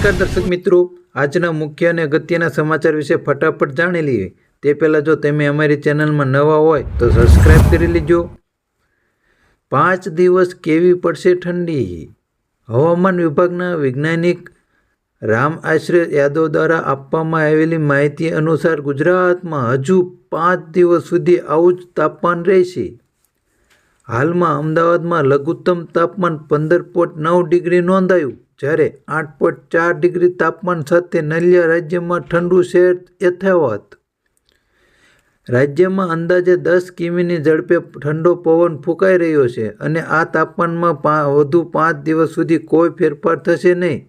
નમસ્કાર દર્શક મિત્રો. આજના મુખ્ય અને અગત્યના સમાચાર વિશે ફટાફટ જાણી લઈએ. તે પહેલાં જો તમે અમારી ચેનલમાં નવા હોય તો સબસ્ક્રાઈબ કરી લેજો. પાંચ દિવસ કેવી પડશે ઠંડી? હવામાન વિભાગના વૈજ્ઞાનિક રામ આશ્રય યાદવ દ્વારા આપવામાં આવેલી માહિતી અનુસાર ગુજરાતમાં હજુ પાંચ દિવસ સુધી આવું જ તાપમાન રહેશે. હાલમાં અમદાવાદમાં લઘુત્તમ તાપમાન પંદર પોઈન્ટ નવ ડિગ્રી નોંધાયું. જ્યારે આઠ પોઈન્ટ ચાર ડિગ્રી તાપમાન સાથે નલિયા રાજ્યમાં ઠંડુ શહેર યથાવત. રાજ્યમાં અંદાજે દસ કિમીની ઝડપે ઠંડો પવન ફૂંકાઈ રહ્યો છે અને આ તાપમાનમાં વધુ પાંચ દિવસ સુધી કોઈ ફેરફાર થશે નહીં.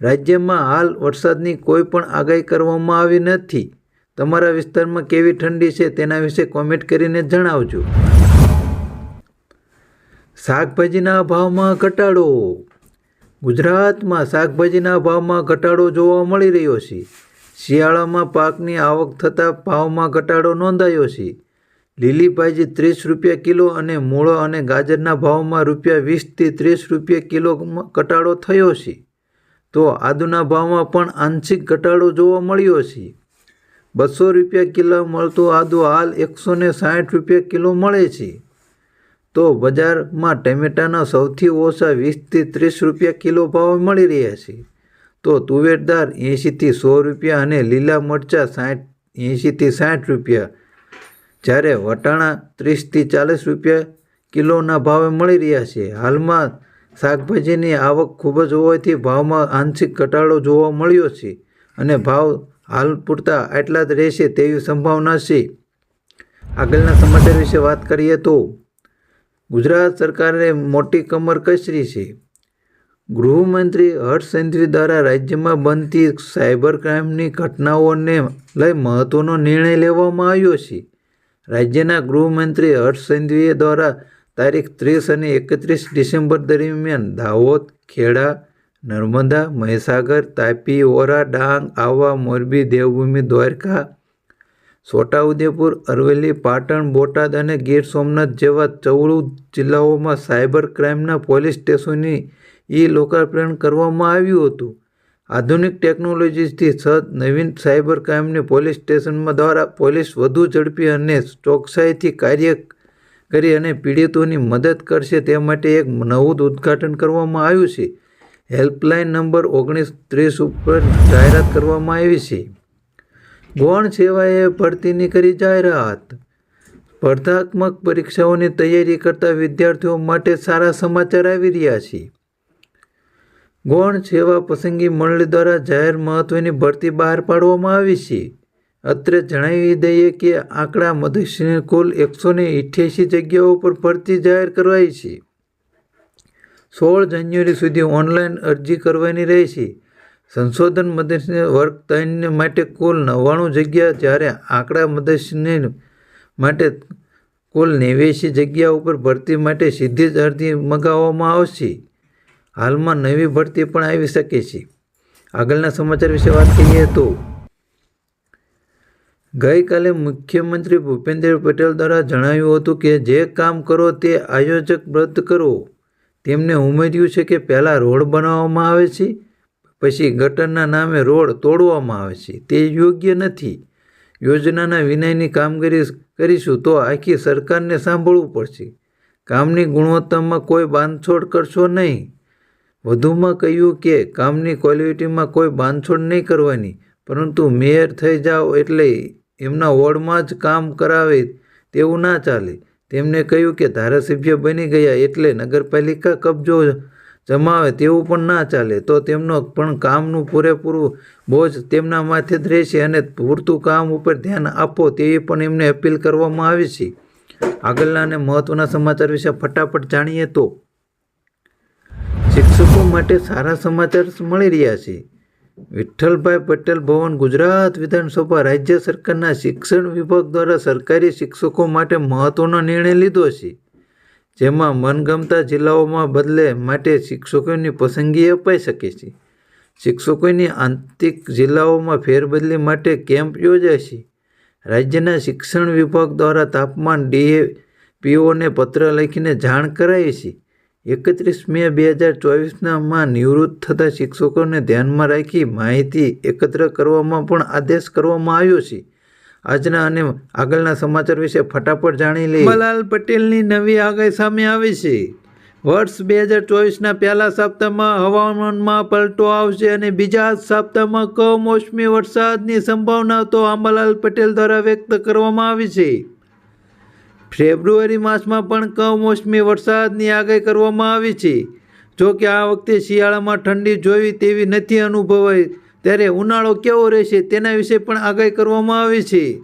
રાજ્યમાં હાલ વરસાદની કોઈ પણ આગાહી કરવામાં આવી નથી. તમારા વિસ્તારમાં કેવી ઠંડી છે તેના વિશે કોમેન્ટ કરીને જણાવજો. શાકભાજીના ભાવમાં ઘટાડો ગુજરાતમાં શાકભાજીના ભાવમાં ઘટાડો જોવા મળી રહ્યો છે. શિયાળામાં પાકની આવક થતાં ભાવમાં ઘટાડો નોંધાયો છે. લીલી ભાજી ત્રીસ રૂપિયા કિલો અને મૂળો અને ગાજરના ભાવમાં રૂપિયા વીસથી ત્રીસ રૂપિયા કિલો ઘટાડો થયો છે. તો આદુના ભાવમાં પણ આંશિક ઘટાડો જોવા મળ્યો છે. બસો રૂપિયા કિલો મળતું આદુ હાલ એકસો સાઠ રૂપિયા કિલો મળે છે. તો બજારમાં ટમેટાના સૌથી ઓછા વીસથી ત્રીસ રૂપિયા કિલો ભાવ મળી રહ્યા છે. તો તુવેરદાર એંશીથી સો રૂપિયા અને લીલા મરચાં સાઠ, એંશીથી સાઠ રૂપિયા. જ્યારે વટાણા ત્રીસથી ચાલીસ રૂપિયા કિલોના ભાવે મળી રહ્યા છે. હાલમાં શાકભાજીની આવક ખૂબ જ હોવાથી ભાવમાં આંશિક ઘટાડો જોવા મળ્યો છે અને ભાવ હાલ પૂરતા આટલા જ રહેશે તેવી સંભાવના છે. આગળના સમાચાર વિશે વાત કરીએ તો ગુજરાત સરકારે મોટી કમર કસરી છે. ગૃહમંત્રી હર્ષ દ્વારા રાજ્યમાં બનતી સાયબર ક્રાઇમની ઘટનાઓને લઈ મહત્ત્વનો નિર્ણય લેવામાં આવ્યો છે. રાજ્યના ગૃહમંત્રી હર્ષ દ્વારા તારીખ ત્રીસ અને એકત્રીસ ડિસેમ્બર દરમિયાન દાહોદ, ખેડા, નર્મદા, મહીસાગર, તાપી, ઓરા, ડાંગ આવા મોરબી, દેવભૂમિ, દ્વારકા છોટાઉદેપુર, અરવલ્લી, પાટણ, બોટાદ અને ગીર સોમનાથ જેવા ચૌદ જિલ્લાઓમાં સાયબર ક્રાઇમના પોલીસ સ્ટેશનની ઈ લોકાર્પણ કરવામાં આવ્યું હતું. આધુનિક ટેકનોલોજીથી સત નવીન સાયબર ક્રાઇમની પોલીસ સ્ટેશનમાં દ્વારા પોલીસ વધુ ઝડપી અને ચોકસાઈથી કાર્ય કરી અને પીડિતોની મદદ કરશે તે માટે એક નવું ઉદ્ઘાટન કરવામાં આવ્યું છે. હેલ્પલાઇન નંબર ઓગણીસ ત્રીસ ઉપર જાહેરાત કરવામાં આવી છે. ગૌણ સેવાએ ભરતીની કરી જાહેરાત સ્પર્ધાત્મક પરીક્ષાઓની તૈયારી કરતા વિદ્યાર્થીઓ માટે સારા સમાચાર આવી રહ્યા છે. ગૌણ સેવા પસંદગી મંડળી દ્વારા જાહેર મહત્વની ભરતી બહાર પાડવામાં આવી છે. અત્રે જણાવી દઈએ કે આંકડા મધ્યની કુલ એકસો ને અઠ્યાસી જગ્યાઓ પર ભરતી જાહેર કરવાઈ છે. સોળ જાન્યુઆરી સુધી ઓનલાઈન અરજી કરવાની રહેશે. સંશોધન મધ્યસ્થને વર્ગ ત્રણ માટે કુલ નવ્વાણું જગ્યા, જ્યારે આંકડા મધ્યસ્થને માટે કુલ નેવ્યાસી જગ્યા ઉપર ભરતી માટે સીધી જ અરજી મગાવવામાં આવશે. હાલમાં નવી ભરતી પણ આવી શકે છે. આગળના સમાચાર વિશે વાત કરીએ તો, ગઈકાલે મુખ્યમંત્રી ભૂપેન્દ્ર પટેલ દ્વારા જણાવ્યું હતું કે જે કામ કરો તે આયોજક રદ કરો. તેમને ઉમેર્યું છે કે પહેલાં રોડ બનાવવામાં આવે છે પછી ગટરના નામે રોડ તોડવામાં આવે છે. તે યોગ્ય નથી. યોજનાના વિનયની કામગીરી કરીશું તો આખી સરકારને સાંભળવું પડશે. કામની ગુણવત્તામાં કોઈ બાંધછોડ કરશો નહીં. વધુમાં કહ્યું કે કામની ક્વોલિટીમાં કોઈ બાંધછોડ નહીં કરવાની, પરંતુ મેયર થઈ જાઓ એટલે એમના વોર્ડમાં જ કામ કરાવે તેવું ના ચાલે. તેમણે કહ્યું કે ધારાસભ્ય બની ગયા એટલે નગરપાલિકા કબજો જમાવે તેવું પણ ના ચાલે, તો તેમનો પણ કામનું પૂરેપૂરું બોજ તેમના માથે જ રહેશે અને પૂરતું કામ ઉપર ધ્યાન આપો તેવી પણ એમને અપીલ કરવામાં આવી છે. આગળના અને મહત્ત્વના સમાચાર વિશે ફટાફટ જાણીએ તો, શિક્ષકો માટે સારા સમાચાર મળી રહ્યા છે. વિઠ્ઠલભાઈ પટેલ ભવન, ગુજરાત વિધાનસભા રાજ્ય સરકારના શિક્ષણ વિભાગ દ્વારા સરકારી શિક્ષકો માટે મહત્ત્વનો નિર્ણય લીધો છે. જેમાં મનગમતા જિલ્લાઓમાં બદલે માટે શિક્ષકોની પસંદગી અપાઈ શકે છે. શિક્ષકોની આંતરિક જિલ્લાઓમાં ફેરબદલી માટે કેમ્પ યોજાશે રાજ્યના શિક્ષણ વિભાગ દ્વારા તાપમાન ડીએપીઓને પત્ર લખીને જાણ કરાઈ છે. એકત્રીસ મે બે હજાર ચોવીસનામાં નિવૃત્ત થતા શિક્ષકોને ધ્યાનમાં રાખી માહિતી એકત્ર કરવામાં પણ આદેશ કરવામાં આવ્યો છે. આજના અને આગળના સમાચાર વિશે ફટાફટ જાણી લઈએ. મલાલ પટેલની નવી આગાહી સામે આવી છે. વર્ષ બે હજાર ચોવીસના પહેલા સપ્તાહમાં હવામાનમાં પલટો આવશે અને બીજા સપ્તાહમાં કમોસમી વરસાદની સંભાવના તો અંબાલાલ પટેલ દ્વારા વ્યક્ત કરવામાં આવી છે. ફેબ્રુઆરી માસમાં પણ કમોસમી વરસાદની આગાહી કરવામાં આવી છે. જો કે આ વખતે શિયાળામાં ઠંડી જોવી તેવી નથી અનુભવાઈ. ત્યારે ઉનાળો કેવો રહેશે તેના વિશે પણ આગાહી કરવામાં આવી છે.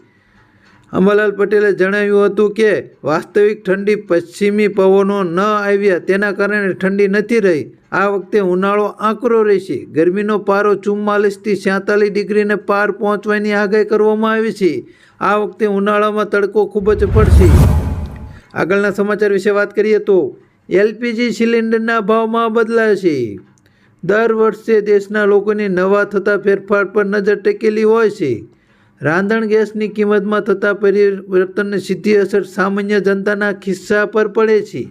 અંબાલાલ પટેલે જણાવ્યું હતું કે, વાસ્તવિક ઠંડી પશ્ચિમી પવનો ન આવ્યા તેના કારણે ઠંડી નથી રહી. આ વખતે ઉનાળો આકરો રહેશે. ગરમીનો પારો ચુમ્માલીસથી છ્યાતાલીસ ડિગ્રીને પાર પહોંચવાની આગાહી કરવામાં આવી છે. આ વખતે ઉનાળામાં તડકો ખૂબ જ પડશે. આગળના સમાચાર વિશે વાત કરીએ તો, એલપીજી સિલિન્ડરના ભાવમાં બદલાશે દર વર્ષે દેશના લોકોની નવા થતા ફેરફાર પર નજર ટેકેલી હોય છે. રાંધણ ગેસની કિંમતમાં થતા પરિવર્તનની સીધી અસર સામાન્ય જનતાના ખિસ્સા પર પડે છે.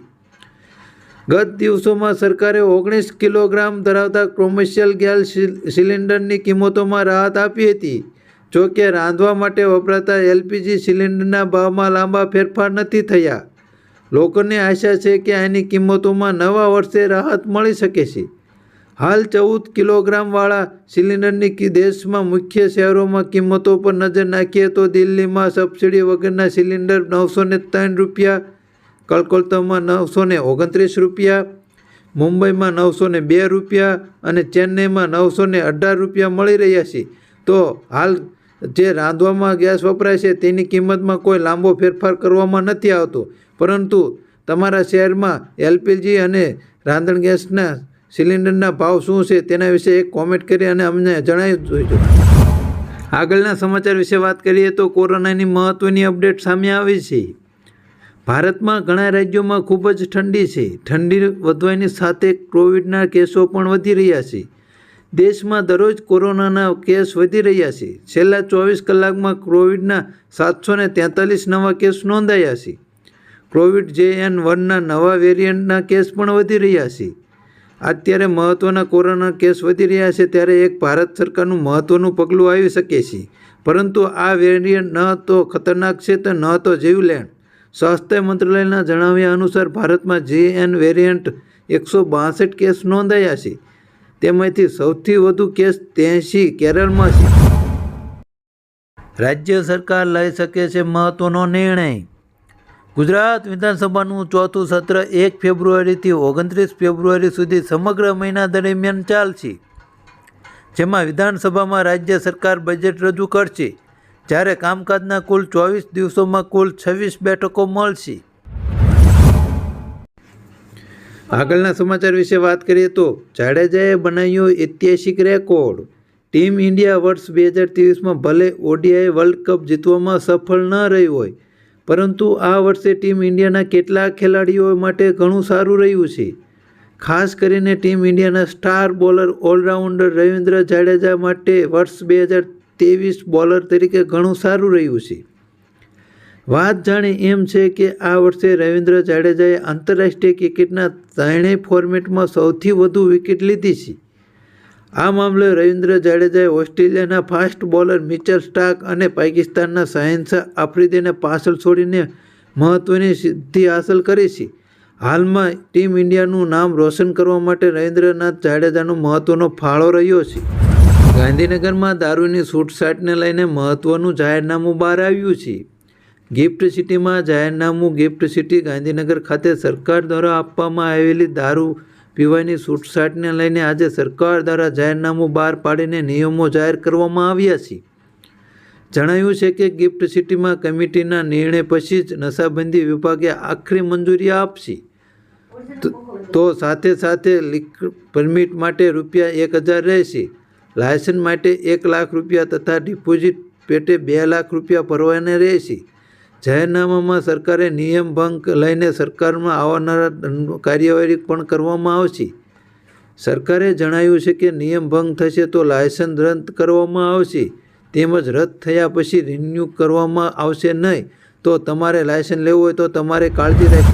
ગત દિવસોમાં સરકારે ઓગણીસ કિલોગ્રામ ધરાવતા કોમર્શિયલ ગેસ સિલિન્ડરની કિંમતોમાં રાહત આપી હતી. જો કે રાંધવા માટે વપરાતા એલપીજી સિલિન્ડરના ભાવમાં લાંબા ફેરફાર નથી થયા. લોકોને આશા છે કે આની કિંમતોમાં નવા વર્ષે રાહત મળી શકે છે. હાલ ચૌદ કિલોગ્રામવાળા સિલિન્ડરની દેશમાં મુખ્ય શહેરોમાં કિંમતો પર નજર નાખીએ તો દિલ્હીમાં સબસિડી વગરના સિલિન્ડર નવસો ત્રણ રૂપિયા, કલકત્તામાં નવસો ઓગણત્રીસ રૂપિયા, મુંબઈમાં નવસો બે રૂપિયા અને ચેન્નઈમાં નવસો ને અઢાર રૂપિયા મળી રહ્યા છે. તો હાલ જે રાંધવામાં ગેસ વપરાય છે તેની કિંમતમાં કોઈ લાંબો ફેરફાર કરવામાં નથી આવતો. પરંતુ તમારા શહેરમાં એલપીજી અને રાંધણ ગેસના સિલિન્ડરના ભાવ શું છે તેના વિશે એક કોમેન્ટ કરી અને અમને જણાવી જોઈજો આગળના સમાચાર વિશે વાત કરીએ તો કોરોનાની મહત્ત્વની અપડેટ સામે આવી છે. ભારતમાં ઘણા રાજ્યોમાં ખૂબ જ ઠંડી છે. ઠંડી વધવાની સાથે કોવિડના કેસો પણ વધી રહ્યા છે. દેશમાં દરરોજ કોરોનાના કેસ વધી રહ્યા છે. છેલ્લા ચોવીસ કલાકમાં કોવિડના સાતસો ને તેતાલીસ નવા કેસ નોંધાયા છે. કોવિડ જે એન વનના નવા વેરિયન્ટના કેસ પણ વધી રહ્યા છે. અત્યારે મહત્ત્વના કોરોના કેસ વધી રહ્યા છે ત્યારે એક ભારત સરકારનું મહત્ત્વનું પગલું આવી શકે છે. પરંતુ આ વેરિયન્ટ ન તો ખતરનાક છે તો ન તો જીવલેણ. સ્વાસ્થ્ય મંત્રાલયના જણાવ્યા અનુસાર ભારતમાં જે એન વેરિયન્ટ એકસો બાસઠ કેસ નોંધાયા છે. તેમાંથી સૌથી વધુ કેસ ત્યાંસી કેરળમાં છે. રાજ્ય સરકાર લઈ શકે છે મહત્ત્વનો નિર્ણય. ગુજરાત વિધાનસભાનું ચોથું સત્ર એક ફેબ્રુઆરીથી ઓગણત્રીસ ફેબ્રુઆરી સુધી સમગ્ર મહિના દરમિયાન ચાલશે. જેમાં વિધાનસભામાં રાજ્ય સરકાર બજેટ રજૂ કરશે. જ્યારે કામકાજના કુલ ચોવીસ દિવસોમાં કુલ છવ્વીસ બેઠકો મળશે. આગળના સમાચાર વિશે વાત કરીએ તો જાડેજાએ બનાવ્યો ઐતિહાસિક રેકોર્ડ. ટીમ ઇન્ડિયા વર્ષ બે હજાર ત્રેવીસમાં ભલે ઓડીઆઈ વર્લ્ડ કપ જીતવામાં સફળ ન રહી હોય પરંતુ આ વર્ષે ટીમ ઇન્ડિયાના કેટલાક ખેલાડીઓ માટે ઘણું સારું રહ્યું છે. ખાસ કરીને ટીમ ઇન્ડિયાના star bowler all rounder Ravindra Jadeja માટે વર્ષ બે હજાર ત્રેવીસ બોલર તરીકે ઘણું સારું રહ્યું છે. વાત જાણે એમ છે કે આ વર્ષે રવિન્દ્ર જાડેજાએ આંતરરાષ્ટ્રીય ક્રિકેટના ત્રણેય ફોર્મેટમાં સૌથી વધુ વિકેટ લીધી છે. આ મામલે રવિન્દ્ર જાડેજાએ ઓસ્ટ્રેલિયાના ફાસ્ટ બોલર મિચર સ્ટાક અને પાકિસ્તાનના સાયન્સ આફ્રિદીને પાછળ છોડીને મહત્ત્વની સિદ્ધિ હાંસલ કરી છે. હાલમાં ટીમ ઇન્ડિયાનું નામ રોશન કરવા માટે રવિન્દ્રનાથ જાડેજાનો મહત્ત્વનો ફાળો રહ્યો છે. ગાંધીનગરમાં દારૂની છૂટછાટને લઈને મહત્ત્વનું જાહેરનામું બહાર આવ્યું છે. ગિફ્ટ સિટીમાં જાહેરનામું ગિફ્ટ સિટી ગાંધીનગર ખાતે સરકાર દ્વારા આપવામાં આવેલી દારૂ પીવાની છૂટછાટને લઈને આજે સરકાર દ્વારા જાહેરનામું બહાર પાડીને નિયમો જાહેર કરવામાં આવ્યા છે. જણાવ્યું છે કે ગિફ્ટ સિટીમાં કમિટીના નિર્ણય પછી જ નશાબંધી વિભાગે આખરી મંજૂરી આપશે તો- સાથે સાથે પરમિટ માટે રૂપિયા એક હજાર રહેશે. લાયસન્સ માટે એક લાખ રૂપિયા તથા ડિપોઝિટ પેટે બે લાખ રૂપિયા ભરવાના રહેશે. જાહેરનામામાં સરકારે નિયમ ભંગ લઈને સરકારમાં આવનારા કાર્યવાહી પણ કરવામાં આવશે. સરકારે જણાવ્યું છે કે નિયમ ભંગ થશે તો લાયસન્સ રદ કરવામાં આવશે. તેમજ રદ થયા પછી રિન્યૂ કરવામાં આવશે નહીં. તો તમારે લાયસન્સ લેવું હોય તો તમારે કાળજી રાખવી